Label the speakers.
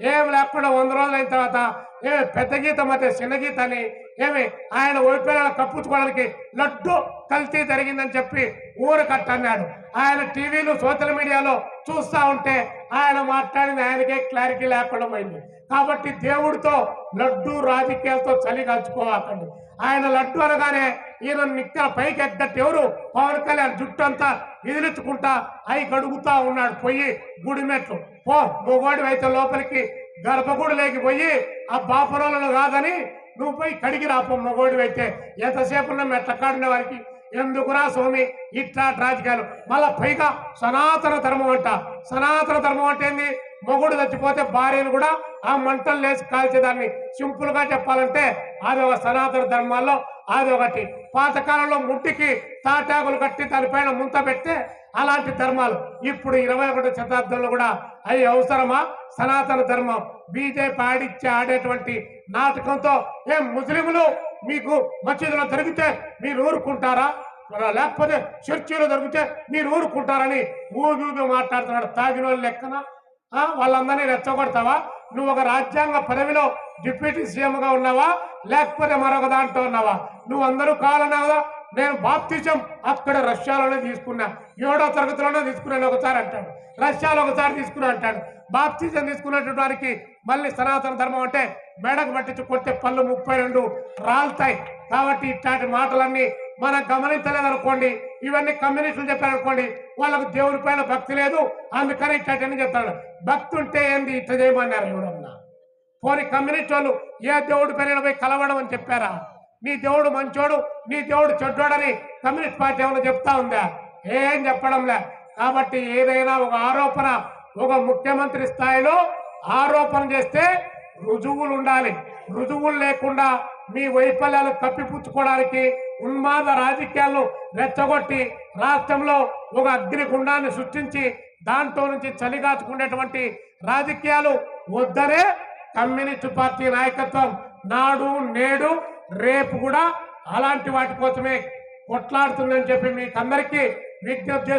Speaker 1: ఏం లేకుండా వంద రోజులైన తర్వాత ఏ పెద్ద గీత అయితే చిన్న గీత అని ఏమి ఆయన ఓడిపోయిన కప్పుచుకోవడానికి లడ్డు కల్తీ జరిగిందని చెప్పి ఊరు కట్టన్నాడు ఆయన టీవీలు సోషల్ మీడియాలో చూస్తా ఉంటే ఆయన మాట్లాడింది ఆయనకే క్లారిటీ లేకుండా అయింది కాబట్టి దేవుడితో లడ్డు రాజకీయాలతో చలి కలుచుకోవాలండి ఆయన లడ్డు అనగానే ఈయన నిక్కల పైకి ఎగ్గట్టు ఎవరు? పవన్ కళ్యాణ్ జుట్టు అంతా ఇదిలించుకుంటా అయి గడుగుతా ఉన్నాడు పోయి గుడిమెట్లు పో నువ్వు అయితే లోపలికి గర్భగుడిలోకి పోయి ఆ బాపురాలను కాదని నువ్వు పోయి కడిగి రాపో మగోడు అయితే. ఎంతసేపు ఉన్న మెట్ల వారికి? ఎందుకురా స్వామి ఇట్లా రాజకీయాలు? మళ్ళా పైగా సనాతన ధర్మం అంట. సనాతన ధర్మం అంటే ఏంది? మొగుడు చచ్చిపోతే భార్యను కూడా ఆ మంటలు లేచి కాల్చేదాన్ని. సింపుల్గా చెప్పాలంటే అది ఒక సనాతన ధర్మాల్లో అది ఒకటి పాతకాలంలో ముట్టికి తాటాకులు కట్టి దానిపైన ముంత పెడితే అలాంటి ధర్మాలు ఇప్పుడు ఇరవై ఒకటి శతాబ్దంలో కూడా అవి అవసరమా? సనాతన ధర్మం. బీజేపీ ఆడిచ్చే ఆడేటువంటి నాటకంతో ఏం ముస్లింలు మీకు మసీదులో జరిగితే మీరు ఊరుకుంటారా? లేకపోతే చర్చిలో జరిగితే మీరు ఊరుకుంటారని ఊగి ఊగి మాట్లాడుతున్నాడు తాగిన వాళ్ళు లెక్కన వాళ్ళందరినీ రెచ్చగొడతావా? నువ్వు ఒక రాజ్యాంగ పదవిలో డిప్యూటీ సీఎంగా ఉన్నావా? లేకపోతే మరొక దాంట్లో ఉన్నావా? నువ్వు అందరూ కావాలన్నా నేను బాప్తిజం అక్కడ రష్యాలోనే తీసుకున్నా. ఏడో తరగతిలోనే తీసుకున్నాను ఒకసారి అంటాడు. రష్యాలో ఒకసారి తీసుకున్నా అంటాడు. బాప్తిజం తీసుకున్నటువంటి వారికి మళ్ళీ సనాతన ధర్మం అంటే మెడకు పట్టించి కొట్టే పళ్ళు ముప్పై రెండు రాలుతాయి. కాబట్టి ఇట్లాంటి మాటలన్నీ మనం గమనించలేదు అనుకోండి ఇవన్నీ కమ్యూనిస్టులు చెప్పారనుకోండి వాళ్ళకు దేవుడి పైన భక్తి లేదు అందుకని ఇట్లాంటి చెప్తాడు భక్తి ఉంటే ఏంది ఇట్లా చేయమన్నారు ఎవడన్నా పోనీ కమ్యూనిస్ట్ వాళ్ళు ఏ దేవుడి పైన పోయి కలవడం అని చెప్పారా? నీ దేవుడు మంచోడు నీ దేవుడు చెడ్డోడని కమ్యూనిస్ట్ పార్టీ ఏమైనా చెప్తా ఉందా? ఏం చెప్పడంలే. కాబట్టి ఏదైనా ఒక ఆరోపణ ఒక ముఖ్యమంత్రి స్థాయిలో ఆరోపణ చేస్తే రుజువులు ఉండాలి. రుజువులు లేకుండా మీ వైఫల్యాలు కప్పిపుచ్చుకోవడానికి ఉన్మాద రాజకీయాలను రెచ్చగొట్టి రాష్ట్రంలో ఒక అగ్నిగుండాన్ని సృష్టించి దాంట్లో నుంచి చలిగాచుకునేటువంటి రాజకీయాలు వద్దనే కమ్యూనిస్టు పార్టీ నాయకత్వం. నాడు నేడు రేపు కూడా అలాంటి వాటి కోసమే కొట్లాడుతుందని చెప్పి మీకు అందరికీ విజ్ఞప్తి